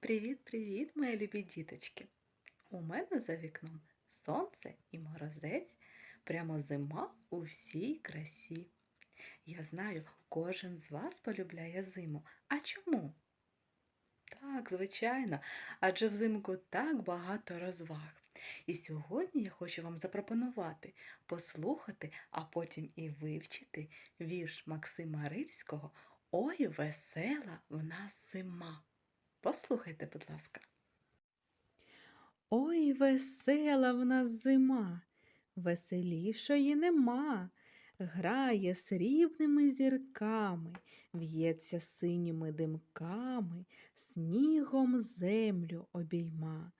Привіт-привіт, мої любі діточки! У мене за вікном сонце і морозець, прямо зима у всій красі. Я знаю, кожен з вас полюбляє зиму. А чому? Так, звичайно, адже взимку так багато розваг. І сьогодні я хочу вам запропонувати послухати, а потім і вивчити вірш Максима Рильського Ой, весела в нас зима. Послухайте, будь ласка. Ой, весела в нас зима, веселішої нема. Грає срібними зірками, в'ється синіми димками, снігом землю обійма.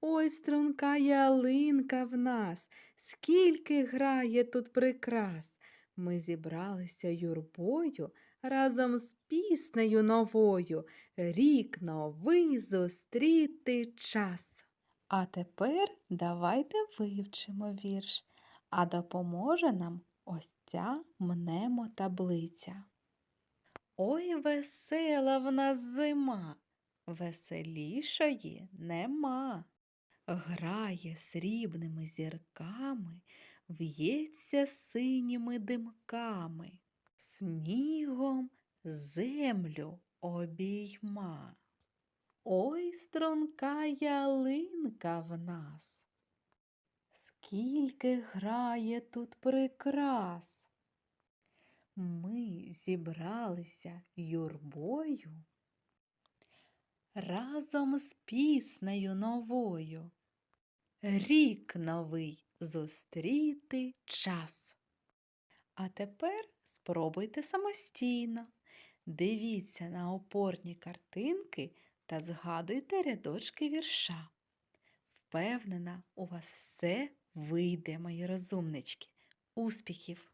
Ой, струнка ялинка в нас, скільки грає тут прикрас. Ми зібралися юрбою разом з піснею новою, рік новий зустріти час. А тепер давайте вивчимо вірш, а допоможе нам ось ця мнемотаблиця. Ой, весела в нас зима, веселішої нема. Грає срібними зірками, в'ється синіми димками, снігом землю обійма. Ой, струнка ялинка в нас. Скільки грає тут прикрас. Ми зібралися юрбою разом з піснею новою. Рік новий зустріти час. А тепер спробуйте самостійно. Дивіться на опорні картинки та згадуйте рядочки вірша. Впевнена, у вас все вийде, мої розумнички. Успіхів!